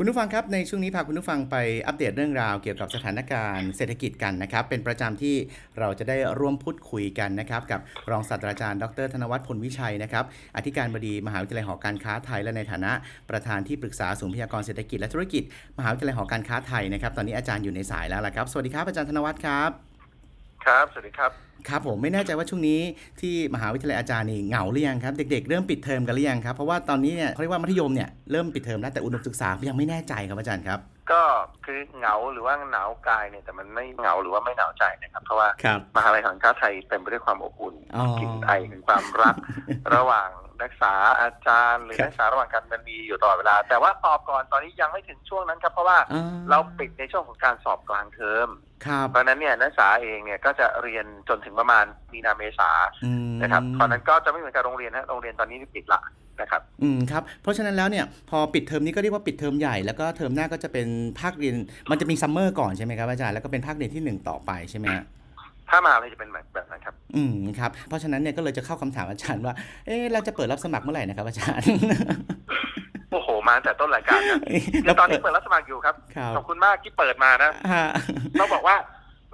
คุณผู้ฟังครับ ในช่วงนี้พาคุณผู้ฟังไปอัปเดตเรื่องราวเกี่ยวกับสถานการณ์เศรษฐกิจกันนะครับ เป็นประจำที่เราจะได้ร่วมพูดคุยกันนะครับ กับรองศาสตราจารย์ดรธนวัฒน์พลวิชัยนะครับอธิการบดีมหาวิทยาลัยหอการค้าไทย และในฐานะประธานที่ปรึกษาศูนย์พยากรเศรษฐกิจและธุรกิจ มหาวิทยาลัยหอการค้าไทยนะครับตอนนี้อาจารย์อยู่ในสายแล้วละครับ สวัสดีครับอาจารย์ธนวัฒน์ครับ ครับ สวัสดีครับ ครับผมไม่แน่ใจว่าช่วงนี้ที่มหาวิทยาลัยอาจารย์นี่เหงาหรือยังครับ เด็กๆ เริ่มปิดเทอมกันหรือยังครับ เพราะว่าตอนนี้เนี่ยเขาเรียกว่ามัธยมเนี่ยเริ่มปิดเทอมแล้วแต่อุดมศึกษายังไม่แน่ใจครับอาจารย์ครับ ก็คือเหงาหรือว่าหนาวกายเนี่ยแต่มันไม่เหงาหรือว่าไม่หนาวใจนะครับ เพราะว่าครับ มหาลัยหอการค้าไทยเต็มไปด้วยความอบอุ่นอ๋อ กลิ่นไอถึงความรัก ระหว่างนักศึกษาอาจารย์หรือครับ นักศึกษาระหว่างกันมันมีอยู่ตลอดเวลา แต่ว่าตอบก่อนตอนนี้ยังไม่ถึงช่วงนั้นครับ เพราะว่าอ่เราปิดในช่วงของการสอบกลางเทอมครับเพราะฉะนั้นเนี่ยนักศึกษาเองเนี่ยก็จะเรียนจนถึงประมาณมีนาเมษาอืมนะครับเพราะฉะนั้นก็จะไม่เหมือนกับโรงเรียนนะโรงเรียนตอนนี้ปิดละ นะครับ อืมครับ เพราะฉะนั้นแล้วเนี่ยพอปิดเทอมนี้ก็เรียกว่าปิดเทอมใหญ่แล้วก็เทอมหน้าก็จะเป็นภาคเรียน มันจะมีซัมเมอร์ก่อนใช่ไหมครับอาจารย์แล้วก็เป็นภาคเรียนที่หนึ่งต่อไปใช่ไหมฮะถ้ามาอะไรจะเป็นแบบแบบนั้นครับ อืมครับ เพราะฉะนั้นเนี่ยก็เลยจะเข้าคำถามอาจารย์ว่า เอ๊ะเราจะเปิดรับสมัครเมื่อไหร่นะครับอาจารย์ โอ้โห มาตั้งแต่ต้นรายการนะเดี๋ยวตอนนี้เปิดรับสมัครอยู่ครับ ครับ ขอบคุณมากที่เปิดมานะ ฮะต้องบอกว่า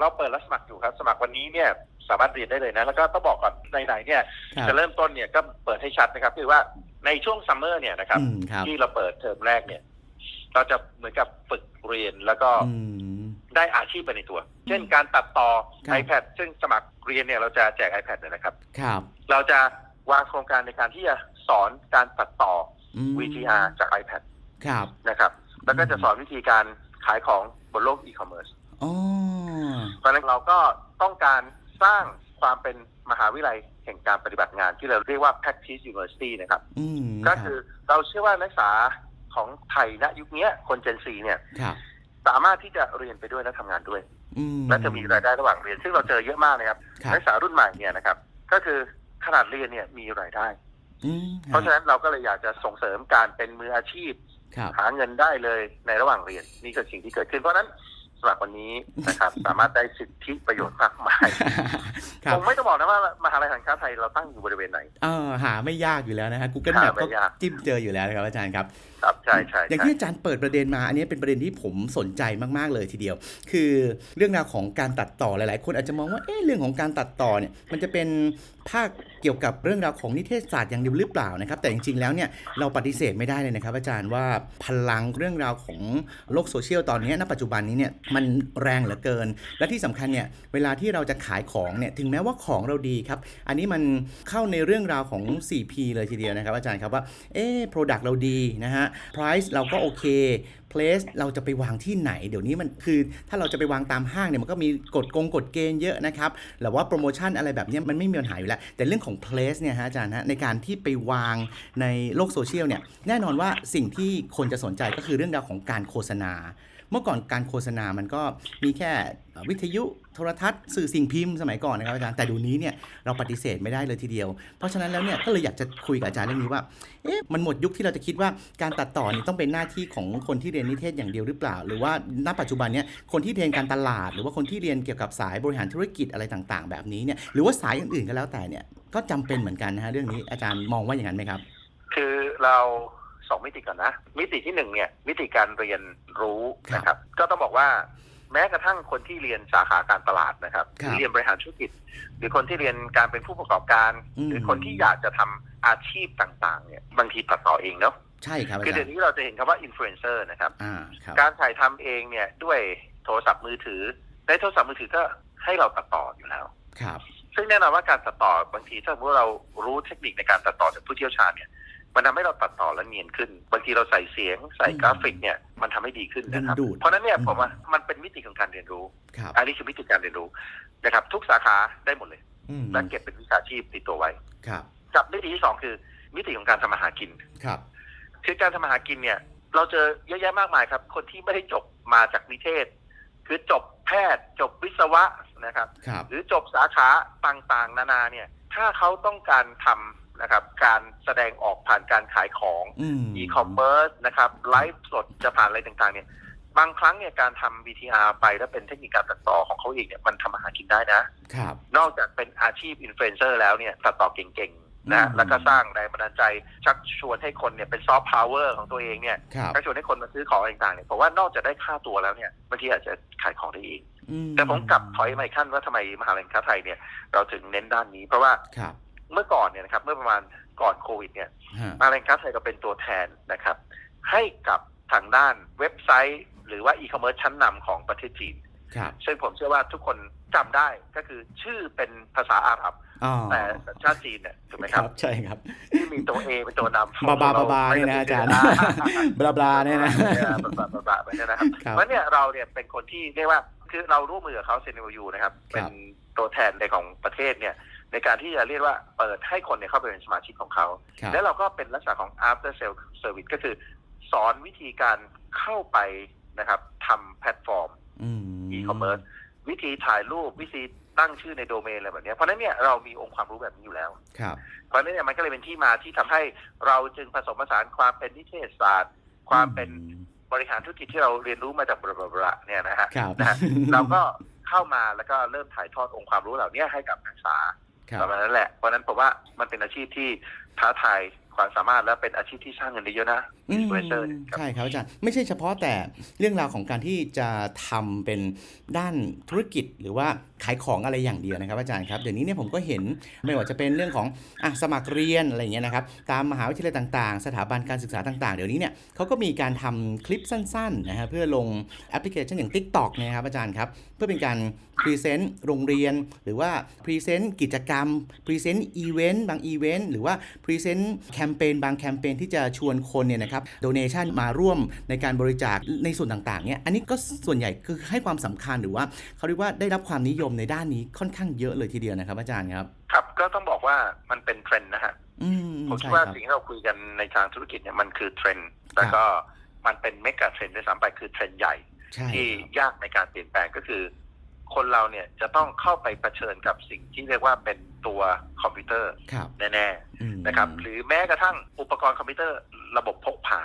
เราเปิดรับสมัครอยู่ครับ สมัครวันนี้เนี่ยสามารถเรียนได้เลยนะ แล้วก็ต้องบอกก่อนไหนๆเนี่ย ครับจะเริ่มต้นเนี่ยก็เปิดให้ชัดนะครับ คือว่า ในช่วงซัมเมอร์เนี่ยนะครับ อืมครับ ที่เราเปิดเทอมแรกเนี่ย เราจะเหมือนกับฝึกเรียนแล้วก็อืม ได้อาชีพไปในตัว เช่นการตัดต่อ ครับ iPad ซึ่งสมัครเรียนเนี่ยเราจะแจก iPad เลยนะครับ ครับเราจะวางโครงการในการที่จะสอนการตัดต่ออืม VTR จาก iPad ครับนะครับ แล้วก็จะสอนวิธีการขายของบนโลกอีคอมเมิร์ซอ๋อเพราะฉะนั้นเราก็ต้องการสร้าง ความเป็นมหาวิทยาลัยแห่งการปฏิบัติงานที่เราเรียกว่า practice university นะครับ อืมก็คือเราเชื่อว่านักศึกษาของไทยณยุคเนี้ยคนเจนซีเนี่ย ครับสามารถที่จะเรียนไปด้วยและทำงานด้วย อืม และจะมีรายได้ระหว่างเรียน ซึ่งเราเจอเยอะมากนะครับครับ นักศึกษารุ่นใหม่เนี่ยนะครับก็คือขนาดเรียนเนี่ยมีรายได้ อืมเพราะฉะนั้นเราก็เลยอยากจะส่งเสริมการเป็นมืออาชีพ ครับ หาเงินได้เลยในระหว่างเรียนนี่คือสิ่งที่เกิดขึ้นเพราะฉะนั้นสำ หรับวันนี้นะครับ สามารถได้สิทธิประโยชน์มากมายครัผบมไม่ต้องบอกนะว่ามหาลัยหอการค้าไทยเราตั้งอยู่บริเวณไหน เออหาไม่ยากอยู่แล้วนะฮะ Google หา Map ไม่ก็ยาก จิ้มเจออยู่แล้วนะครับอาจารย์ครับ ครับใช่ใช่อย่างที่อาจารย์เปิดประเด็นมา อันนี้เป็นประเด็นที่ผมสนใจมาก ๆ เลยทีเดียว คือเรื่องราวของการตัดต่อหลาย ๆ คนอาจจะมองว่าเอ๊ะเรื่องของการตัดต่อเนี่ยมันจะเป็นภาคเกี่ยวกับเรื่องราวของนิเทศศาสตร์อย่างเดียวหรือเปล่านะครับ แต่จริง ๆ แล้วเนี่ยเราปฏิเสธไม่ได้เลยนะครับ อาจารย์ว่าพลังเรื่องราวของโลกโซเชียลตอนนี้ณปัจจุบันนี้เนี่ยมันแรงเหลือเกิน และที่สำคัญเนี่ยเวลาที่เราจะขายของเนี่ยถึงแม้ว่าของเราดีครับ อันนี้มันเข้าในเรื่องราวของ 4P เลยทีเดียวนะครับ อาจารย์ครับว่าเอ๊ะ product เราดีนะฮะ price เราก็โอเค place เราจะไปวางที่ไหน เดี๋ยวนี้มันคือถ้าเราจะไปวางตามห้างเนี่ยมันก็มีกฎกงกฎเกณฑ์เยอะนะครับหรือว่าโปรโมชั่นอะไรแบบนี้มันไม่มีปัญหาอยู่แล้ว แต่เรื่องของ place เนี่ยฮะอาจารย์ฮะในการที่ไปวางในโลกโซเชียลเนี่ยแน่นอนว่าสิ่งที่คนจะสนใจก็คือเรื่องราวของการโฆษณา มื่อก่อนการโฆษณามันก็มีแค่วิทยุโทรทัศน์สื่อสิ่งพิมพ์สมัยก่อนนะครับอาจารย์แต่ดูนี้เนี่ยเราปฏิเสธไม่ได้เลยทีเดียว เพราะฉะนั้นแล้วเนี่ยก็เลยอยากจะคุยกับอาจารย์เรื่องนี้ว่าเอ๊ะมันหมดยุคที่เราจะคิดว่าการตัดต่อนี่ต้องเป็นหน้าที่ของคนที่เรียนนิเทศอย่างเดียวหรือเปล่า หรือว่าณปัจจุบันเนี่ยคนที่เรียนการตลาด หรือว่าคนที่เรียนเกี่ยวกับสายบริหารธุรกิจอะไรต่างๆ แบบนี้เนี่ยหรือว่าสายอื่นๆก็แล้วแต่เนี่ยก็จำเป็นเหมือนกันนะฮะเรื่องนี้อาจารย์มองว่าอย่างนั้นไหมครับ คือเรา สองมิติก่อนนะ มิติที่หนึ่งเนี่ย มิติการเรียนรู้นะครับ ก็ต้องบอกว่าแม้กระทั่งคนที่เรียนสาขาการตลาดนะครับหครับรือเรียนบริหารธุรกิจ หรือคนที่เรียนการเป็นผู้ประกอบการอืมหรือคนที่อยากจะทำอาชีพต่าง ๆ เนี่ย บางทีตัดต่อเองเนาะใช่ครับอาคือจารเดี๋ยวย์นี้เราจะเห็นคำว่าอินฟลูเอนเซอร์นะครับอ่าครับการถ่ายทำเองเนี่ยด้วยโทรศัพท์มือถือ ในโทรศัพท์มือถือก็ให้เราตัดต่ออยู่แล้ว ครับ ซึ่งแน่นอนว่าการตัดต่อ บางทีถ้าสมมติเรารู้เทคนิคในการตัดต่อจากผู้เชี่ยวชาญเนี่ย มันทำให้เราตัดต่อแล้วเนียนขึ้น บางทีเราใส่เสียงใส่กราฟิกเนี่ยมันทำให้ดีขึ้นนะครับดึงดูดเพราะฉะนั้นเนี่ยอืมผมว่ามันเป็นมิติของการเรียนรู้ครับอันนี้คือมิติการเรียนรู้นะครับ ทุกสาขาได้หมดเลยอืมและเก็บเป็นวิชาชีพติดตัวไว้ครับกับมิติที่สองคือมิติของการทำมาหากินครับ คือการทำมาหากินเนี่ย เราเจอเยอะแยะมากมายครับ คนที่ไม่ได้จบมาจากนิเทศ คือจบแพทย์จบวิศวะนะครับครับหรือจบสาขาต่างๆ นานาเนี่ย ถ้าเขาต้องการท นะครับการแสดงออกผ่านการขายของอืมอีคอมเมิร์ซนะครับไลฟ์สดจะผ่านอะไรต่างๆ เนี่ย บางครั้งเนี่ยการทำ VTR ไปแล้วเป็นเทคนิคการตัดต่อของเขาเองเนี่ยมันทำอาหารกินได้นะครับ นอกจากเป็นอาชีพอินฟลูเอนเซอร์แล้วเนี่ยตัดต่อเก่งๆนะอืมแล้วก็สร้างแรงบันดาลใจ ชักชวนให้คนเนี่ยเป็นซอฟต์พาวเวอร์ของตัวเองเนี่ยครับชักชวนให้คนมาซื้อของอะไรต่างๆเนี่ยผมว่านอกจากได้ค่าตัวแล้วเนี่ยบางทีอาจจะขายของได้เองอืแต่ผมกลับถอยมาอีกขั้นว่าทำไมมหาลัยค้าไทยเนี่ย เราถึงเน้นด้านนี้ เพราะว่าครับ เมื่อก่อนเนี่ยนะครับ เมื่อประมาณก่อนโควิดเนี่ยฮะมหาลัยค้าไทยเราเป็นตัวแทนนะครับ ให้กับทางด้านเว็บไซต์ หรือว่าอีคอมเมิร์ซชั้นนำของประเทศจีนครับซึ่งผมเชื่อว่าทุกคนจำได้ก็คือชื่อเป็นภาษาอาหรับอ๋อแต่สัญชาติจีนเนี่ยถูกไหมคครัรับบใช่ครับที่มีตัว A เป็นตัวนำบาบาบาบาเนี่ยนะอาจารย์บลาบลาเนี่ยนะบลาบาบาเนี่ยนะครับครับเพราะเนี่ยเราเนี่ยเป็นคนที่เรียกว่าคือเราร่วมมือกับเขาเซนวยูนะครับครับ เป็นตัวแทนในของประเทศเนี่ย ในการที่จะเรียกว่าเปิดให้คนเนี่ยเข้าไปเป็นสมาชิกของเขา ครับ แล้วเราก็เป็นลักษณะของ after sale service ก็คือสอนวิธีการเข้าไปนะครับทำแพลตฟอร์ม อืม e-commerce วิธีถ่ายรูปวิธีตั้งชื่อในโดเมนอะไรแบบเนี้ยเพราะฉะนั้นเนี่ยเรามีองค์ความรู้แบบนี้อยู่แล้ว ครับ เพราะฉะนั้นเนี่ยมันก็เลยเป็นที่มาที่ทำให้เราจึงผสมผสานความเป็นนิเทศศาสตร์ ความเป็นบริหารธุรกิจที่เราเรียนรู้มาจากบลาบลาบลาเนี่ยนะฮะครับ นะฮะเราก็เข้ามาแล้วก็เริ่มถ่ายทอดองค์ความรู้เหล่านี้ให้กับนักศึกษาครับ ประมาณนั้นแหละ เพราะฉะนั้นผมว่ามันเป็นอาชีพที่ท้าทายความสามารถและเป็นอาชีพที่สร้างเงินได้เยอะนะอือินมฟลูเอนเซอร์เนี่ยครับใช่ครับอาจารย์ไม่ใช่เฉพาะแต่เรื่องราวของการที่จะทำเป็นด้านธุรกิจหรือว่า ขายของอะไรอย่างเดียวนะครับอาจารย์ครับเดี๋ยวนี้เนี่ยผมก็เห็นไม่ว่าจะเป็นเรื่องของอะสมัครเรียนอะไรอย่างเงี้ยนะครับตามมหาวิทยาลัยต่างๆ สถาบันการศึกษาต่างๆ เดี๋ยวนี้เนี่ยเขาก็มีการทำคลิปสั้นๆนะฮะเพื่อลงแอปพลิเคชันอย่าง TikTok เนยครับอาจารย์ครับเพื่อเป็นการพรีเซนต์โรงเรียน หรือว่าพรีเซนต์กิจกรรมพรีเซนต์อีเวนต์บางอีเวนต์หรือว่าพรีเซนต์แคมเปญบางแคมเปญที่จะชวนคนเนี่ยนะครับโดเนชันมาร่วมในการบริจาคในส่วนต่างๆเนี่ยอันนี้ก็ส่วนใหญ่คือให้ความสำคัญหรือว่าเขาเรียกว่าได้รับความนิยมในด้านนี้ค่อนข้างเยอะเลยทีเดียวนะครับ อาจารย์ครับ ครับก็ต้องบอกว่ามันเป็นเทรนด์นะฮะอืมผมคิดใช่ว่าครับสิ่งที่เราคุยกันในทางธุรกิจเนี่ยมันคือเทรนด์แล้วก็มันเป็นเมกะเทรนด์ด้วยซ้ำไปคือเทรนด์ใหญ่ใช่ที่ยากในการเปลี่ยนแปลงก็คือ คนเราเนี่ยจะต้องเข้าไปเผชิญกับสิ่งที่เรียกว่าเป็นตัวคอมพิวเตอร์ครับแน่อืมๆนะครับ หรือแม้กระทั่งอุปกรณ์คอมพิวเตอร์ระบบพกพา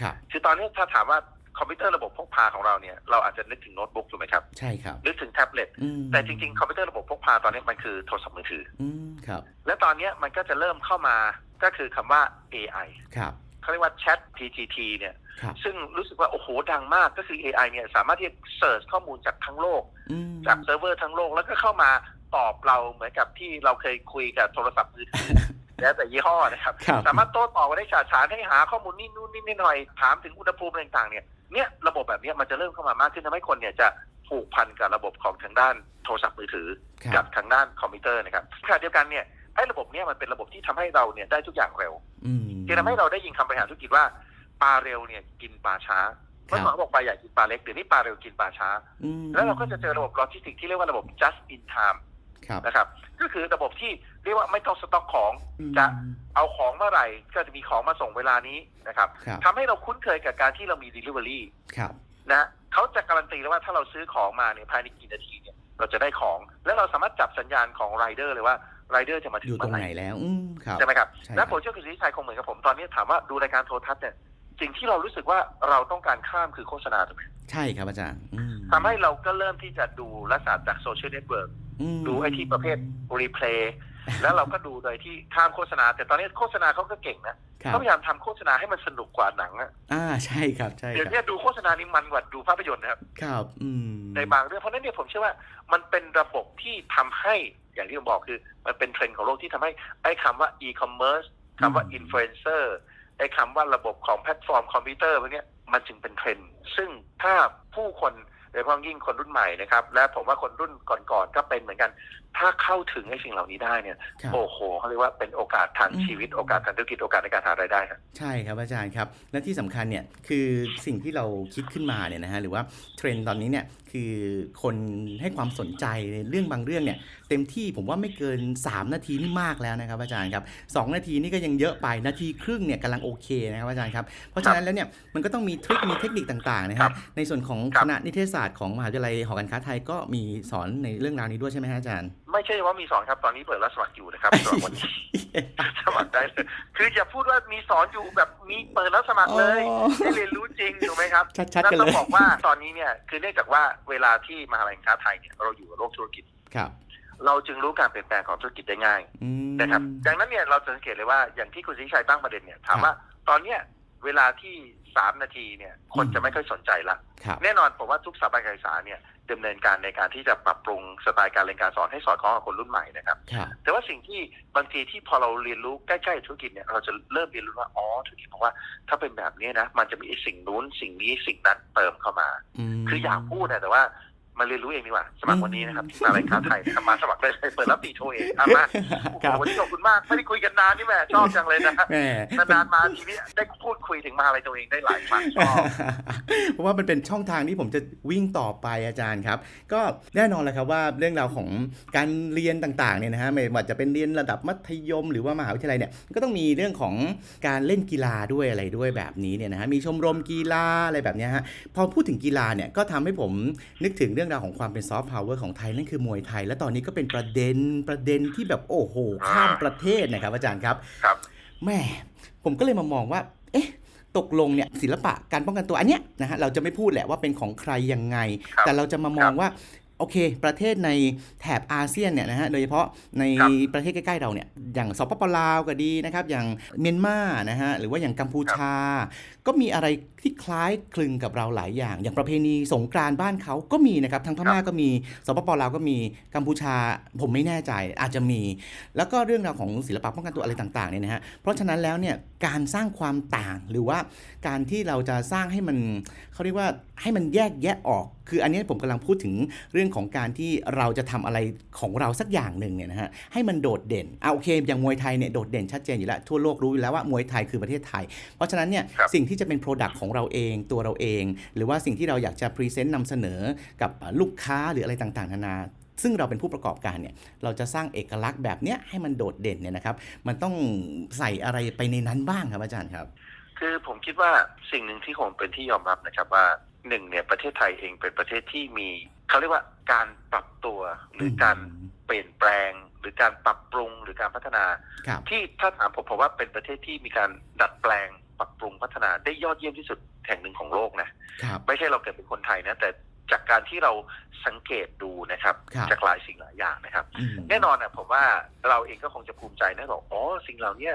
ครับคือตอนนี้ถ้าถามว่า คอมพิวเตอร์ระบบพกพาของเราเนี่ยเราอาจจะนึกถึงโน้ตบุ๊กถูกไหมครับใช่ครับนึกถึงแท็บเล็ตอืมแต่จริงๆคอมพิวเตอร์ระบบพกพาตอนนี้มันคือโทรศัพท์มือถืออืมครับและตอนนี้มันก็จะเริ่มเข้ามาก็คือคำว่า AI ครับเขาเรียกว่า Chat GPT เนี่ยครับซึ่งรู้สึกว่าโอ้โหดังมากก็คือ AI เนี่ยสามารถที่จะเสิร์ชข้อมูลจากทั้งโลกอืมจากเซิร์ฟเวอร์ทั้งโลกแล้วก็เข้ามาตอบเราเหมือนกับที่เราเคยคุยกับโทรศัพท์มือถือแล้วแต่ยี่ห้อนะครับครับสามารถโต้ตอบกันได้ฉาดฉานให้หาข้อมูลนี่นู่นนี่หน่อยถามถึงอุณหภูมิอะไรต่างๆเนี่ย เนี่ยระบบแบบเนี้ยมันจะเริ่มเข้ามามากขึ้นทำให้คนเนี่ยจะผูกพันกับระบบของทางด้านโทรศัพท์มือถือครักับทางด้านคอมพิวเตอร์นะครับขณะเดียวกันเนี่ยไอ้ระบบเนี้ยมันเป็นระบบที่ทำให้เราเนี่ยได้ทุกอย่างเร็วอืมที่ทำให้เราได้ยินคำบริหารธุรกิจว่าปลาเร็วเนี่ยกินปลาช้าครัเมื่บอก่อนเขาบอกปลาใหญ่กินปลาเล็กเดี๋ยวนี้ปลาเร็วกินปลาช้าอืมแล้วเราก็จะเจอระบบโลจิสติกที่เรียกว่าระบบ just in time ครับ นะครับ ก็คือระบบที่เรียกว่าไม่ต้องสต็อกของอืมจะเอาของเมื่อไหร่ก็จะมีของมาส่งเวลานี้นะครับครับทำให้เราคุ้นเคยกับการที่เรามี delivery ครับนะเขาจะการันตีแล้วว่าถ้าเราซื้อของมาเนี่ยภายในกี่นาทีเนี่ยเราจะได้ของ แล้วเราสามารถจับสัญญาณของไรเดอร์เลยว่าไรเดอร์จะมาถึองยู่ตรเมื่งอไหไหนร่แล้วอืมครับใช่ไหมครับใช่และครับผมเชื่อคุณสุทธิชัยคงเหมือนกับผม ตอนนี้ถามว่าดูรายการโทรทัศน์เนี่ยสิ่งที่เรารู้สึกว่าเราต้องการข้ามคือโฆษณาถูกไหมใช่ครับอาจารย์อืมทำให้เราก็เริ่มที่จะดูลักษณะจากโซเชียลเน็ตเวิร์กอืม ดูไอ้ที่ประเภทรีเพลย์แล้วเราก็ดูโดยที่ข้ามโฆษณา แต่ตอนนี้โฆษณาเขาก็เก่งนะครับเขาพยายามทำโฆษณาให้มันสนุกกว่าหนังอะอ่าใช่ครับใช่เดี๋ยวครับนี้ดูโฆษณานี่มันกว่าดูภาพยนตร์นะครับครับอืมในบางเรื่องเพราะฉะนั้นเนี่ยผมเชื่อว่า มันเป็นระบบที่ทำให้อย่างที่ผมบอกคือ มันเป็นเทรนด์ของโลกที่ทำให้ไอ้คำว่า e-commerce คำว่า influencer ไอ้คำว่าระบบของแพลตฟอร์มคอมพิวเตอร์พวกเนี้ยมันจึงเป็นเทรนด์ซึ่งถ้าผู้คน โดยเฉพาะยิ่งคนรุ่นใหม่นะครับ และผมว่าคนรุ่นก่อนๆก็เป็นเหมือนกัน ถ้าเข้าถึงไอ้สิ่งเหล่านี้ได้เนี่ย ครับ โอ้โหเขาเรียกว่าเป็นโอกาสทางอืม ชีวิตโอกาสทางธุรกิจโอกาสในการหารายได้ครับ ใช่ครับอาจารย์ครับ และที่สำคัญเนี่ยคือสิ่งที่เราคิดขึ้นมาเนี่ยนะฮะหรือว่าเทรนด์ตอนนี้เนี่ยคือคนให้ความสนใจในเรื่องบางเรื่องเนี่ยเต็มที่ผมว่าไม่เกิน 3 นาทีนี่มากแล้วนะครับอาจารย์ครับสองนาทีนี่ก็ยังเยอะไปนาทีครึ่งเนี่ยกำลังโอเคนะครับอาจารย์ครับเพราะฉะนั้นแล้วเนี่ยมันก็ต้องมีทริคมีเทคนิคต่างๆนะครัฮะบในส่วนของครัคบ ณะนิเทศศาสตร์ของมหาวิทยาลัยหอการค้าไทยก็มีสอนในเรื่องราวนี้ด้วยใช่ไหมฮะอาจารย์ ไม่ใช่ว่ามีสอนครับตอนนี้เปิดรับสมัครอยู่นะครับสำหรับวันนี้สมัครได้เลยคืออย่าพูดว่ามีสอนอยู่แบบมีเปิดรับสมัครเลยอ๋อได้เรียนรู้จริงถูกไหมครับชัดๆนั่กันนต้เลองยบอกว่าตอนนี้เนี่ยคือเนื่องจากว่าเวลาที่มหาลัยการค้าไทยเนี่ยเราอยู่กับโลกธุรกิจครับ เราจึงรู้การเปลี่ยนแปลงของธุรกิจได้ง่ายอืมนะครับ ดังนั้นเนี่ยเราจะสังเกตเลยว่าอย่างที่คุณสิชัยตั้งประเด็นเนี่ยถามครับว่าตอนเนี้ยเวลาที่สามนาทีเนี่ยคนอืมจะไม่ค่อยสนใจละครับแน่นอนผมว่าทุกสถาบันการศึกษาเนี่ย ดำเนินการในการที่จะปรับปรุงสไตล์การเรียนการสอนให้สอดคล้องกับคนรุ่นใหม่นะครับครับ แต่ว่าสิ่งที่บางทีที่พอเราเรียนรู้ใกล้ๆธุรกิจเนี่ยเราจะเริ่มเรียนรู้ว่าอ๋อธุรกิจเพราะว่า ถ้าเป็นแบบนี้นะ มันจะมีไอ้สิ่งนู้นสิ่งนี้สิ่งนั้นเติมเข้ามามคืออยากพูดนะแต่ว่า มาเรียนรู้เองดีกว่า สมัครวันนี้นะครับที่มหาลัยค้าไทยนะครับมาสมัครได้เลยเปิดรับปีโทเองเอามาโอ้ครับโหวันนี้ขอบคุณมากไม่ได้คุยกันนานนี่แม่ชอบจังเลยนะแหมนานๆมาทีนี้ได้พูดคุยถึงมหาลัยตัวเองได้หลายครั้งชอบเพราะว่ามันเป็นช่องทางที่ผมจะวิ่งต่อไปอาจารย์ครับ ก็แน่นอนเลยครับว่าเรื่องราวของการเรียนต่างๆเนี่ยนะฮะไม่ว่าจะเป็นเรียนระดับมัธยม หรือว่ามหาวิทยาลัยเนี่ยก็ต้องมีเรื่องของการเล่นกีฬาด้วยอะไรด้วยแบบนี้เนี่ยนะฮะมีชมรมกีฬาอะไรแบบเนี้ยฮะพอพูดถึงกีฬาเนี่ยก็ทำให้ผมนึกถึงเรื่องราวของความเป็นซอฟต์พาวเวอร์ของไทยนั่นคือมวยไทย และตอนนี้ก็เป็นประเด็นประเด็นที่แบบโอ้โหข้ามประเทศนะครับ อาจารย์ครับครับแม่ผมก็เลยมามองว่า เอ๊ะตกลงเนี่ยศิลปะการป้องกันตัวอันเนี้ยนะฮะเราจะไม่พูดแหละว่าเป็นของใครยังไงครับแต่เราจะมามอคงรับว่า โอเค ประเทศในแถบอาเซียนเนี่ยนะฮะโดยเฉพาะในครับประเทศใกล้ๆเราเนี่ยอย่างสปปลาวก็ดีนะครับอย่างเมียนมานะฮะหรือว่าอย่างกัมพูชา ก็มีอะไรที่คล้ายคลึงกับเราหลายอย่าง อย่างประเพณีสงกรานต์บ้านเขาก็มีนะครับทางพม่าก็มีสปปลาวก็มีกัมพูชาผมไม่แน่ใจอาจจะมี แล้วก็เรื่องราวของศิลปะป้องกันตัวอะไรต่างๆเนี่ยนะฮะเพราะฉะนั้นแล้วเนี่ยการสร้างความต่างหรือว่าการที่เราจะสร้างให้มันเขาเรียกว่าให้มันแยกแยะออกคืออันนี้ผมกำลังพูดถึงเรื่องของการที่เราจะทำอะไรของเราสักอย่างหนึ่งเนี่ยนะฮะให้มันโดดเด่นเอาโอเคอย่างมวยไทยเนี่ยโดดเด่นชัดเจนอยู่แล้ว ทั่วโลกรู้อยู่แล้วว่ามวยไทยคือประเทศไทย เพราะฉะนั้นเนี่ยครับสิ่งที่จะเป็น Product ของเราเองตัวเราเอง หรือว่าสิ่งที่เราอยากจะพรีเซนต์นำเสนอกับลูกค้าหรืออะไรต่างๆนานาซึ่งเราเป็นผู้ประกอบการเนี่ยเราจะสร้างเอกลักษณ์แบบเนี้ยให้มันโดดเด่นเนี่ยนะครับ มันต้องใส่อะไรไปในนั้นบ้างครับอาจารย์ครับ คือผมคิดว่าสิ่งหนึ่งที่คงเป็นที่ยอมรับนะครับว่า หนึ่งเนี่ยประเทศไทยเองเป็นประเทศที่มีเขาเรียกว่าการปรับตัวหรือการเปลี่ยนแปลง หรือการปรับปรุงหรือการพัฒนาครับที่ถ้าถามผมผมว่าเป็นประเทศที่มีการดัดแปลงปรับปรุงพัฒนาได้ยอดเยี่ยมที่สุดแห่งหนึ่งของโลกนะครับไม่ใช่เราเกิดเป็นคนไทยนะแต่จากการที่เราสังเกตดูนะครับครับจากหลายสิ่งหลายอย่างนะครับอืมแน่นอนนะผมว่าเราเองก็คงจะภูมิใจนะบอกอ๋อสิ่งเหล่าเนี้ย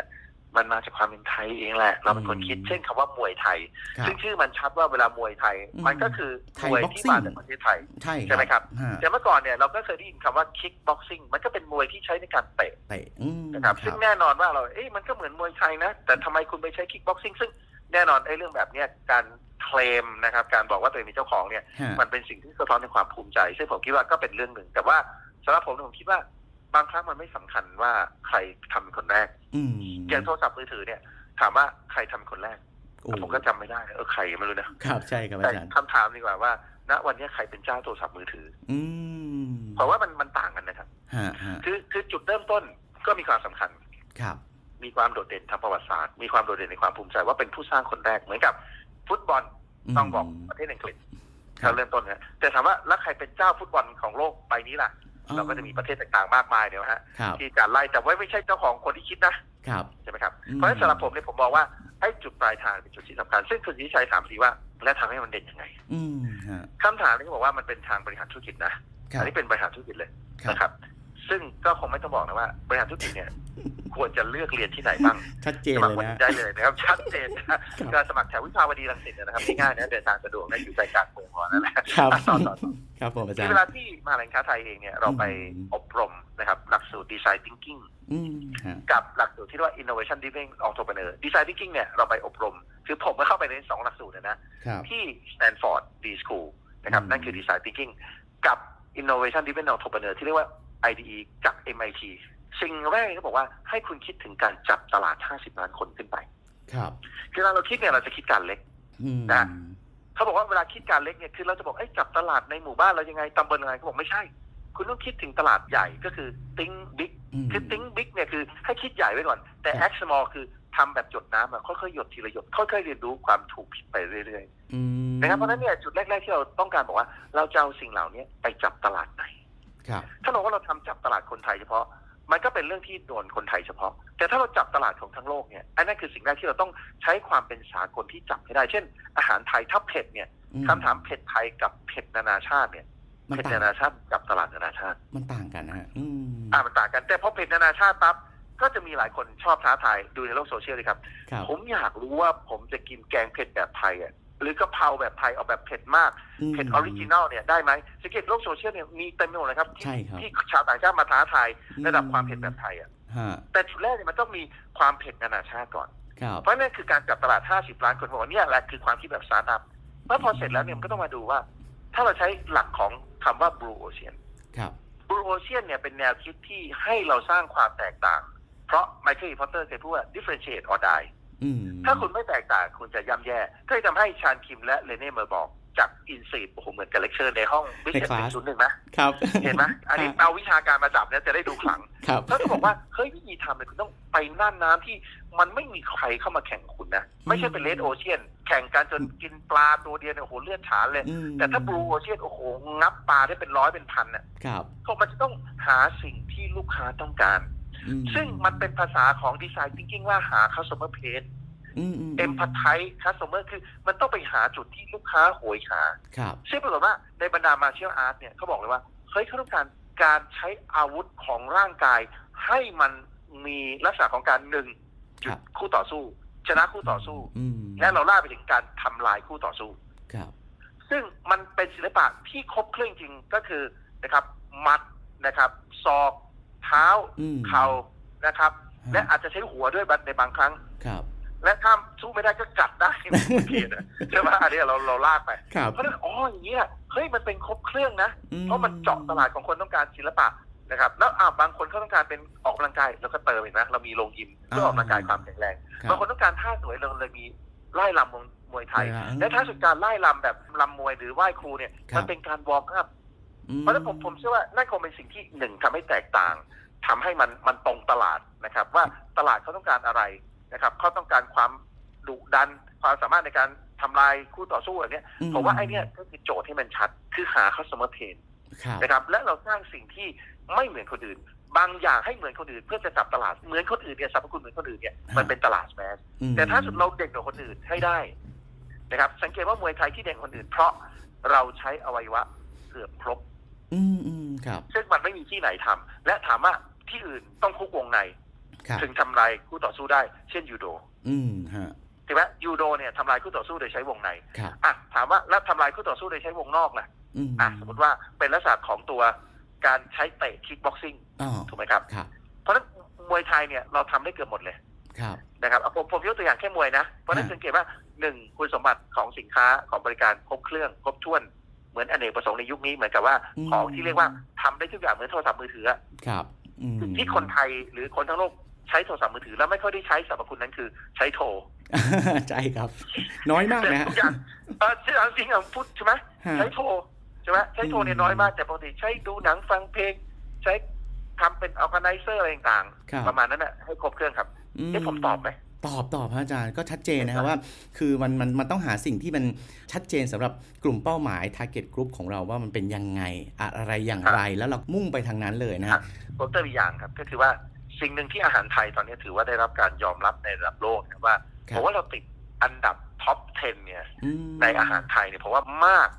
มันมาจากความเป็นไทยเองแหละ เราเป็นคนคิดอืมเช่นคำว่ามวยไทยครับซึ่งชื่อมันชัดว่าเวลามวยไทยอืมมันก็คือไทมยวยบ็อกที่ซิ่งมาจากประเทศไทยใช่ใช่ไหมครับฮะแต่เมื่อก่อนเนี่ยเราก็เคยได้ยินคำว่าคิกบ็อกซิ่งมันก็เป็นมวยที่ใช้ในการเตะเตะอืมนะครับซึ่งแน่นอนว่าเราเอ๊ะมันก็เหมือนมวยไทยนะ แต่ทำไมคุณไปใช้คิกบ็อกซิ่งซึ่งแน่นอนไอ้เรื่องแบบเนี้ยการเคลมนะครับ การบอกว่าตัวเองมีเจ้าของเนี่ยฮะมันเป็นสิ่งที่สะท้อนในความภูมิใจ ซึ่งผมคิดว่าก็เป็นเรื่องหนึ่ง แต่ว่าสำหรับผมเนี่ยผมคิดว่า บางครั้งมันไม่สำคัญว่าใครทำเป็นคนแรก อืมอย่างโทรศัพท์มือถือเนี่ย ถามว่าใครทำเป็นคนแรกโอ้ผมก็จำไม่ได้เออใครไม่รู้นะครับใช่ครับแต่อาจารย์คำถามดีกว่าว่า ณวันนี้ใครเป็นเจ้าโทรศัพท์มือถือ อืมเพราะว่ามันมันต่างกันนะครับฮะฮะคือคือจุดเริ่มต้นก็มีความสำคัญครับ มีความโดดเด่นทางประวัติศาสตร์ มีความโดดเด่นในความภูมิใจว่าเป็นผู้สร้างคนแรกเหมือนกับ ฟุตบอลต้องบอกประเทศอังกฤษครัเขาบเริ่มต้นนะแต่ถามว่าแล้วใครเป็นเจ้าฟุตบอลของโลกใบนี้ล่ะ เราก็จะมีประเทศต่างๆมากมายเดี๋ยวฮะครับที่การไล่แต่ว่าไม่ใช่เจ้าของคนที่คิดนะครับใช่ไหมครับอืมเพราะฉะนั้นสำหรับผมเนี่ยผมมองว่าไอ้จุดปลายทางเป็นจุดที่สำคัญ ซึ่งคุณวิชัยถามทีว่า แล้วทำให้มันเด่นยังไงอืมฮะคำถามนี้ก็บอกว่ามันเป็นทางบริหารธุรกิจนะครับอันนี้เป็นบริหารธุรกิจเลยครับนะครับ ซึ่งก็คงไม่ต้องบอกนะว่าบริหารธุรกิจเนี่ย ควรจะเลือกเรียนที่ไหนบ้างชัดเจสนมัคเลรยวันนะนี้ได้เลยนะครับ ชัดเจนนะการสมัครแถววิภาวดีรังสิตเนยนะครับง่ายๆนะเดินทางสะดวกนะอยู่ใจกลางเมืองของเรานั่นแหละครับต่อต่อต่อครับผมอาจารที่ย์เวลาที่มหาลัยค้าไทยเองเนี่ยเราไปอืมอบรมนะครับหลักสูตรดีไซน์ thinking อืมฮะกับหลักสูตรที่เรียกว่า innovation driven entrepreneur design thinking เนี่ยเราไปอบรม คือผมก็เข้าไปในสองหลักสูตรเนยนะครับที่ Stanford D School นะครับอืมนั่นคือ design thinking กับ innovation driven entrepreneur ที่เรียกว่า IDE จาก MIT สิ่งแรกก็บอกว่าให้คุณคิดถึงการจับตลาด 50 ล้านคนขึ้นไป ครับคือเวลาเราคิดเนี่ยเราจะคิดการเล็กอืมนะเขาบอกว่าเวลาคิดการเล็กเนี่ยคือเราจะบอกไอ้ยจับตลาดในหมู่บ้านเรายังไงตำบลยังไงเขาบอกไม่ใช่ คุณต้องคิดถึงตลาดใหญ่ก็คือ think big มคือ think big เนี่ยคือให้คิดใหญ่ไว้ก่อน แต่ครับ act small คือทำแบบหยดน้ำอะค่อยๆหยดทีละหยดค่อยๆเรียนรู้ความถูกผิดไปเรื่อยอืมๆนะครับเพราะฉะนั้นเนี่ยจุดแรก ๆที่เราต้องการบอกว่า เราจะเอาสิ่งเหล่านี้ไปจับตลาดไหนครับ ถ้าเราว่าเราทำจับตลาดคนคนไทยเฉพาะ มันก็เป็นเรื่องที่โดนคนไทยเฉพาะ แต่ถ้าเราจับตลาดของทั้งโลกเนี่ยอันนั้นคือสิ่งแรกที่เราต้องใช้ความเป็นสากลที่จับให้ได้ เช่น อาหารไทยถ้าเผ็ดเนี่ยอืคำถามเผ็ดไทยกับเผ็ดนานาชาติเนี่ยมันเผ็ดต่างนานาชาติกับตลาดนานาชาติ มันต่างกันนะฮะอืมอ่ามันต่างกัน แต่พอเผ็ดนานาชาติปั๊บก็จะมีหลายคนชอบท้าทายดูในโลกโซเชียลเลยครับครับผมอยากรู้ว่าผมจะกินแกงเผ็ดแบบไทยอะ หรือกะเพราแบบไทยเอาแบบเผ็ดมากมเผ็ดออริจินัลเนี่ยได้ไหมสังเกตโลกโซเชียลเนี่ยมีเต็มไปหมดเลยครับ ที่ใช่ครับที่ชาวต่างชาติมาท้าทายอืมระดับความเผ็ดแบบไทยอะฮะแต่จุดแรกเนี่ยมันต้องมีความเผ็ดนานาชาติก่อนครับเพราะนั่นคือการจับตลาด 50 ล้านคนบอกว่าเนี่ยแหละคือความคิดแบบสตาร์ทอัพเมื่อพอเสร็จแล้วเนี่ยมันก็ต้องมาดูว่า ถ้าเราใช้หลักของคำว่า blue ocean ครับ blue ocean เนี่ยเป็นแนวคิดที่ให้เราสร้างความแตกต่าง เพราะไมเคิลพอตเตอร์เคยพูดว่า differentiate or die อืม ถ้าคุณไม่แตกต่างคุณจะย่ำแย่ก็เลยทำให้ชานคิมและเลเน่เมอร์บอกจากอินซีโอ้โหเหมือนกับเลคเชอร์ในห้องวิทยาศาสตร์ศูนย์หนึ่งนะครับ เห็นไหมอันนี้เอาวิชาการมาจับเนี่ยจะได้ดูขลังครับแล้วก็บอกว่า เฮ้ยวิธีทำเนี่ยคุณต้องไปน่านน้ำที่มันไม่มีใครเข้ามาแข่งคุณนะ ไม่ใช่เป็นเลดโอเชียน แข่งกันจนกินปลาตัวเดียวเนี่ยโอ้โหเลือดฉานเลยอืมแต่ถ้าบลูโอเชียนโอ้โห งับปลาได้เป็นร้อยเป็นพันเนี่ยครับก็มันจะต้องหาสิ่งที่ลูกค้าต้องการอื ซึ่งมันเป็นภาษาของดีไซน์ thinking ว่าหา customer pain อืมอืมเอ็มพัทไทคัสเตอร์คือ มันต้องไปหาจุดที่ลูกค้าโหยหาครับซึ่งปรากฏว่าในบรรดามาเชียลอาร์ตเนี่ยเขาบอกเลยว่า เฮ้ยเขาต้องการการใช้อาวุธของร่างกาย ให้มันมีลักษณะของการหนึ่งหยุดคู่ต่อสู้ ชนะคู่ต่อสู้อืมและเราล่ากไปถึงการทำลายคู่ต่อสู้ครับซึ่งมันเป็นศิลปะที่ครบเครื่องจริงก็คือนะครับ มัดนะครับศอก เท้าอืม เข่านะครับฮะและอาจจะใช้หัวด้วยในบางครั้ง ครับ และถ้าสู้ไม่ได้ก็กัดได้ เพียนะใช่ไหมอันนี้เราเราลากไป ครับ เพราะฉะนั้นอ๋ออย่างเงี้ยเฮ้ยมันเป็นครบเครื่องนะ อืเพราะมันเจาะตลาดของคนต้องการศิลปะนะครับ แล้วอ่าบางคนเขาต้องการเป็นออกกำลังกายแล้วก็เติมเห็นไหมเรามีโรงยิมเพื่อออกกำลังกายความแข็งแรงครับ บางคนต้องการท่าสวยเราเลยมีไล่ลำมวยมวยไทยไล่ลำและถ้าสุดการไล่ลำแบบลำมวยหรือไหว้ครูเนี่ยครับ มันเป็นการวอร์มอัพอื เพราะฉะนั้นผมผมเชื่อว่านั่นคงเป็นสิ่งที่หนึ่งทำให้แตกต่างทำให้มันมันตรงตลาดนะครับ ว่าตลาดเขาต้องการอะไรนะครับเขาต้องการความดุดัน ความสามารถในการทำลายคู่ต่อสู้อะไรเนี้ยอืผมว่าไอ้เนี่ยก็คือโจทย์ที่มันชัด คือหา customer pain ครับนะครับ และเราสร้างสิ่งที่ไม่เหมือนคนอื่น บางอย่างให้เหมือนคนอื่นเพื่อจะจับตลาดเหมือนคนอื่นเนี่ยสรรพคุณเหมือนคนอื่นเนี่ยมันเป็นตลาดแมสอืมแต่ถ้าสุดเราเด่นกว่าคนอื่นให้ได้นะครับ สังเกตว่ามวยไทยที่เด่นกว่าคนอื่น เพราะเราใช้อวัยวะเกือบครบ อืมอืมครับ ซึ่งมันไม่มีที่ไหนทำและถามว่าที่อื่นต้องคุกวงในครับถึงทำลายคู่ต่อสู้ได้ เช่นยูโด อืมฮะถูกไหมยูโดเนี่ยทำลายคู่ต่อสู้โดยใช้วงในครับอะถามว่าแล้วทำลายคู่ต่อสู้โดยใช้วงนอกล่ะอืมอะสมมติว่าเป็นลักษณะของตัวการใช้เตะคิกบ็อกซิ่งอ๋อถูกไหมครับครับ เพราะฉะนั้นมวยไทยเนี่ยเราทำได้เกือบหมดเลยครับนะครับเอาผมผมยกตัวอย่างแค่มวยนะ เพราะฉะนั้นฮะสังเกตว่าหนึ่งคุณสมบัติของสินค้าของบริการครบเครื่อง ครบถ้วนเห มือนอเนกประสงค์ในยุคนี้เหมือนกับว่าของที่เรียกว่าทำได้ทุกอย่างเหมือนโทรศัพท์มือถืออะครับอืมที่คนไทยหรือคนทั้งโลกใช้โทรศัพท์มือถือ แล้วไม่ค่อยได้ใช้สรรพคุณนั้นคือใช้โทรใช่ครับ น้อยมากแต่นะฮะทุกอย่างเออที่จริงๆอะพูดใช่ไหมฮะใช้โทรใช่ไหมใช้โทรเนี่ยอืมน้อยมากแต่ปกติใช้ดูหนังฟังเพลง ใช้ทำเป็นออ g a ไนเซอร์อะไรต่างครับๆประมาณนั้นน่ะให้ครบเครื่องครับเอ๊ะผมตอบไหม ตอบตอบพระอาจารย์ก็ชัดเจนนะครับว่า คือมันมันมันต้องหาสิ่งที่มันชัดเจนสำหรับกลุ่มเป้าหมาย target group ของเราว่ามันเป็นยังไงอะไรอย่างไรแล้วเรามุ่งไปทางนั้นเลยนะครัฮะบผมเติมอีกอย่างครับก็คือว่าสิ่งหนึ่งที่อาหารไทยตอนนี้ถือว่าได้รับการยอมรับในระดับโลกนะว่าครัผบมว่าเราติดอันดับท็อป 10 เนี่ยอืมในอาหารไทยเนี่ยเพราะว่ามาก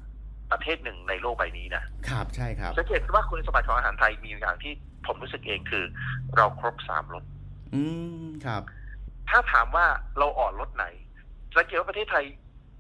ประเทศหนึ่งในโลกใบนี้นะครับใช่ครับสังเกตว่าคุณสมบัติของอาหารไทยมีอย่างที่ผมรู้สึกเองคือ เราครบสามรสอืมครับ ถ้าถามว่าเราอ่อนรสไหนสังเกตว่าประเทศไทย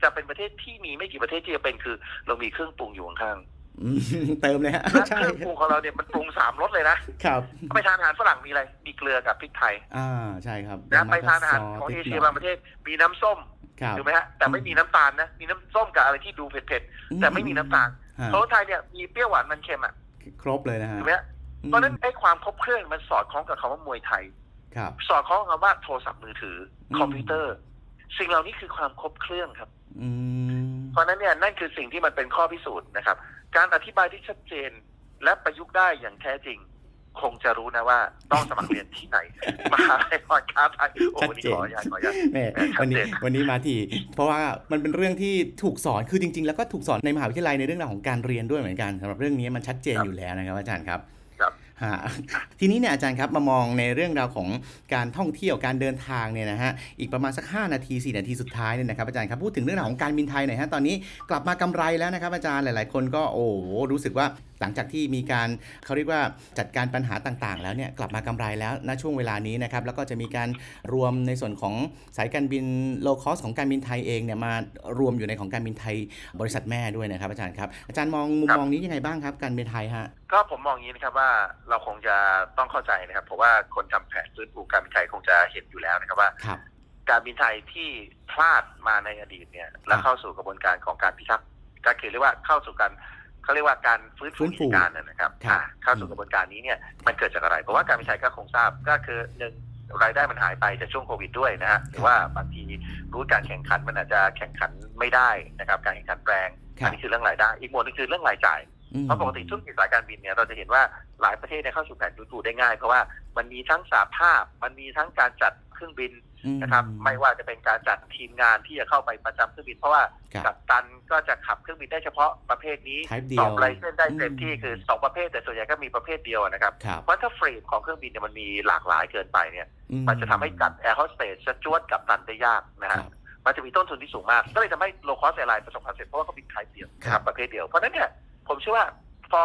จะเป็นประเทศที่มีไม่กี่ประเทศที่จะเป็นคือ เรามีเครื่องปรุงอยู่ข้างอืมเติมเลยฮะๆและใช่เครื่องปรุงของเราเนี่ยมันปรุงสามรสเลยนะครับไปทานอาหารฝรั่งมีอะไร มีเกลือกับพริกไทย อ่าใช่ครับนะไปทานอาหารซสของเอนิดเชียหน่บางประเทศมีน้ำส้มครับถูกไหมฮะแต่ไม่มีน้ำตาลนะมีน้ำส้มกับอะไรที่ดูเผ็ดๆแต่ไม่มีน้ำตาลฮะโซนไทยเนี่ยมีเปรี้ยวหวานมันเค็มอะครบเลยนะฮะถูกไหมฮะเพราะฉะนั้นไอ้ความครบเครื่องมันสอดคล้องกับคำว่ามวยไทย ครับ สอดคล้องกับคำว่าโทรศัพท์มือถืออม คอมพิวเตอร์ สิ่งเหล่านี้คือความครบเครื่องครับ อืม เพราะฉะนั้นเนี่ยนั่นคือสิ่งที่มันเป็นข้อพิสูจน์นะครับ การอธิบายที่ชัดเจนและประยุกต์ได้อย่างแท้จริง คงจะรู้นะว่าต้องสมัครเรียนที่ไหน มหาลัยหอการไทยโอ้วันนี้ขออนุญาตขออนุญาตแม่ชัดเจน วันนี้วันนี้มาทีเพราะว่ามันเป็นเรื่องที่ถูกสอนคือจริง ๆ แล้วก็ถูกสอนในมหาวิทยาลัยในเรื่องราวของการเรียนด้วยเหมือนกันสำหรับเรื่องนี้มันชัดเจนครับอยู่แล้วนะครับอาจารย์ครับครับฮะ ทีนี้เนี่ยอาจารย์ครับมามองในเรื่องราวของการท่องเที่ยวการเดินทางเนี่ยนะฮะอีกประมาณสัก 5 นาที 4 นาทีสุดท้ายเนี่ยนะครับอาจารย์ครับพูดถึงเรื่องราวของการบินไทยหน่อยฮะตอนนี้กลับมากำไรแล้วนะครับอาจารย์หลาย ๆ คนก็โอ้โหรู้สึกว่า หลังจากที่มีการเขาเรียกว่าจัดการปัญหาต่างๆ แล้วเนี่ยกลับมากำไรแล้วณช่วงเวลานี้นะครับแล้วก็จะมีการรวมในส่วนของสายการบินโลคอสของการบินไทยเองเนี่ยมารวมอยู่ในของการบินไทยบริษัทแม่ด้วยนะครับอาจารย์ครับอาจารย์มองมุมมองนี้ยังไงบ้างครับการบินไทยฮะก็ผมมองอย่างนี้นะครับว่าเราคงจะต้องเข้าใจนะครับ เพราะว่าคนทำแผนฟื้นฟูการบินไทยคงจะเห็นอยู่แล้วนะครับว่าครับการบินไทยที่พลาดมาในอดีตเนี่ยและเข้าสู่กระบวนการของการพิทักษ์ก็คือเรียกว่าเข้าสู่การ เขาเรียกว่าการฟื้นฟื้ฟูนฟูกิจการนะนะครับครับ อ่าเข้าสู่กระบวนการนี้เนี่ยมันเกิดจากอะไร เพราะว่าการบินไทยก็คงทราบก็คือหนึ่งรายได้มันหายไปจากช่วงโควิดด้วยนะฮะหรือว่าบางทีรู้การแข่งขันมันอาจจะแข่งขันไม่ได้นะครับ การแข่งขันแรงครับอันนี้คือเรื่องรายได้ อีกหมวดหนึงคือเรื่องรายจ่าย อืม เพราะปกติธุรกิจสายการบินเนี่ยเราจะเห็นว่าหลายประเทศเนี่ยเข้าสู่แผนฟื้นฟูได้ง่าย เพราะว่ามันมีทั้งสาภาพ มันมีทั้งการจัดเครื่องบินอืม นะครับ ไม่ว่าจะเป็นการจัดทีมงานที่จะเข้าไปประจำเครื่องบินเพราะว่าครับกัปตันก็จะขับเครื่องบินได้เฉพาะประเภทนี้ Type เดียวสองไลเซนได้เต็มที่อืมคือสองประเภทแต่ส่วนใหญ่ก็มีประเภทเดียวนะครับครับ เพราะถ้าเฟรมของเครื่องบินเนี่ยมันมีหลากหลายเกินไปเนี่ย อื มันจะทำให้จัดแอร์โฮสเตสจะจวดกับตันได้ยากนะคฮะรับมันจะมีต้นทุนที่สูงมาก ก็เลยทำให้โลคอสแอร์ไลน์ประสบความสำเร็จเพราะว่าเขาบินไทยเดียวครับประเภทเดียว เพราะฉะนั้นเนี่ยผมเชื่อว่าพอ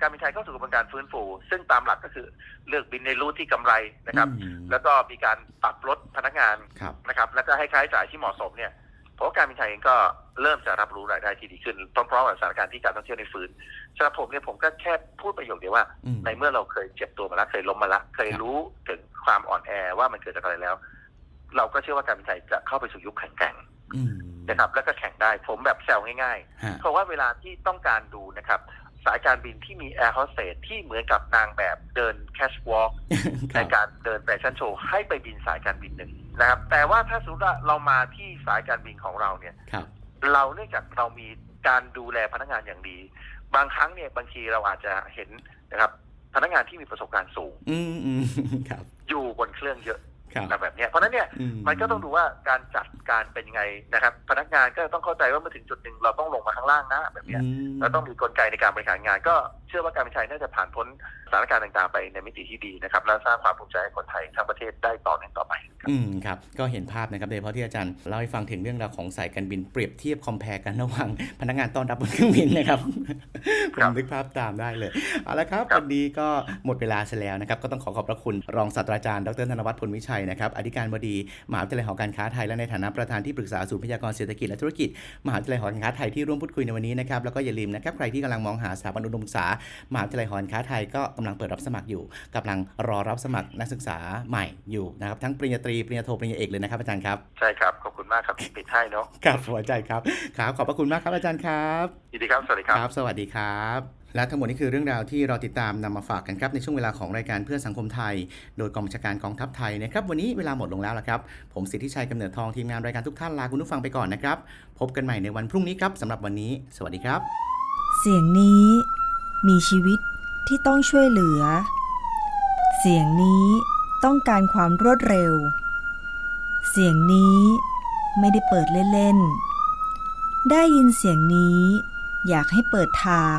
การบินไทยเข้าสู่กระบวนการฟื้นฟู ซึ่งตามหลักก็คือเลือกบินในรูทที่กำไรนะครับ อืมแล้วก็มีการปรับลดพนักงานครับ นะครับ แล้วก็ให้ค่าใช้จ่ายที่เหมาะสมเนี่ยเพราะว่าการบินไทยเองก็เริ่มจะรับรู้รายได้ที่ดีขึ้นพร้อมๆกับสถานการณ์ที่การท่องเที่ยวในฟื้นสำหรับผมเนี่ยผมก็แค่พูดประโยคเดียวว่า อืม ในเมื่อเราเคยเจ็บตัวมาแล้วเคยล้มมาแล้วเคยครับรู้ถึงความอ่อนแอว่ามันเกิดจากอะไรแล้ว เราก็เชื่อว่าการบินไทยจะเข้าไปสู่ยุคแข่งแกร่งอืมนะครับ แล้วก็แข่งได้ผมแบบแซวง่ายฮะ ๆ เพราะว่าเวลาที่ต้องการดูนะครับ สายการบินที่มีแอร์โฮสเตสที่เหมือนกับนางแบบเดินแคชวอล์กคในรับการเดินแฟชั่นโชว์ให้ไปบินสายการบินหนึ่งนะครับ แต่ว่าถ้าสมมติว่าเรามาที่สายการบินของเราเนี่ยครับเราเนื่องจากเรามีการดูแลพนักงานอย่างดี บางครั้งเนี่ยบางทีเราอาจจะเห็นนะครับ พนักงานที่มีประสบการณ์สูง อืมอืมครับ อยู่บนเครื่องเยอะ ครับนะแบบเนี้ยเพราะฉะนั้นเนี่ยอืมันก็ต้องดูว่าการจัดการเป็นยังไงนะครับ พนักงานก็ต้องเข้าใจว่าเมื่อถึงจุดหนึ่งเราต้องลงมาข้างล่างนะแบบเนี้ยอืมเราต้องมีกลไกในการบริหารงาน ก็เชื่อว่าการบินไทยน่าจะผ่านพ้นสถานการณ์ต่างๆไปในมิติที่ดีนะครับและสร้างความภูมิใจให้คนไทยทั้งประเทศได้ต่อเนื่องต่อไปครับอืมครับก็เห็นภาพนะครับโดยเฉพาะที่อาจารย์เล่าให้ฟังถึงเรื่องราวของสายการบินเปรียบเทียบคอมเพลกันระหว่างพนักงานต้อนรับบนเครื่องบินนะครับผครัมบนึกภาพตามได้เลยเอาละครับครับวันนี้ก็หมดเวลาเสียแล้วนะครับ ก็ต้องขอขอบพระคุณรองศาสตราจารย์ดรธนวัฒน์พลวิชัยนะครับอธิการบดีมหาวิทยาลัยหอการค้าไทยและในฐานะประธานที่ปรึกษาศูนย์พยากรณ์เศรษฐกิจและธุรกิจมหาวิทยาลัยหอการค้าไทยที่ร่วมพูดคุยในวันนี้นะครับแล้วก็อย่าลืมนะครับใครที่กำลังมองหาสถาบันอุดมศึกษามหาวิทยาลัยหอการค้าไทยก็กำลังเปิดรับสมัครอยู่กำลังรอรับสมัครนักศึกษาใหม่อยู่นะครับทั้งปริญญาตรีปริญญาโทปริญญาเอกเลยนะครับอาจารย์ครับใช่ครับขอบคุณมากครับที่ปิดให้เนาะครับหัวใจครับครับขอบพระคุณมากครับอาจารย์ครับยินดีครับสวัสดีครับครับสวัสดีครับ และทั้งหมดนี้คือเรื่องราวที่เราติดตามนำมาฝากกันครับในช่วงเวลาของรายการเพื่อสังคมไทย โดยกองบัญชาการกองทัพไทยนะครับวันนี้เวลาหมดลงแล้วละครับ ผมสิทธิชัยกำเนิดทองทีมงานรายการทุกท่านลาคุณผู้ฟังไปก่อนนะครับ พบกันใหม่ในวันพรุ่งนี้ครับสำหรับวันนี้ สวัสดีครับ เสียงนี้มีชีวิตที่ต้องช่วยเหลือ เสียงนี้ต้องการความรวดเร็ว เสียงนี้ไม่ได้เปิดเล่นๆได้ยินเสียงนี้อยากให้เปิดทาง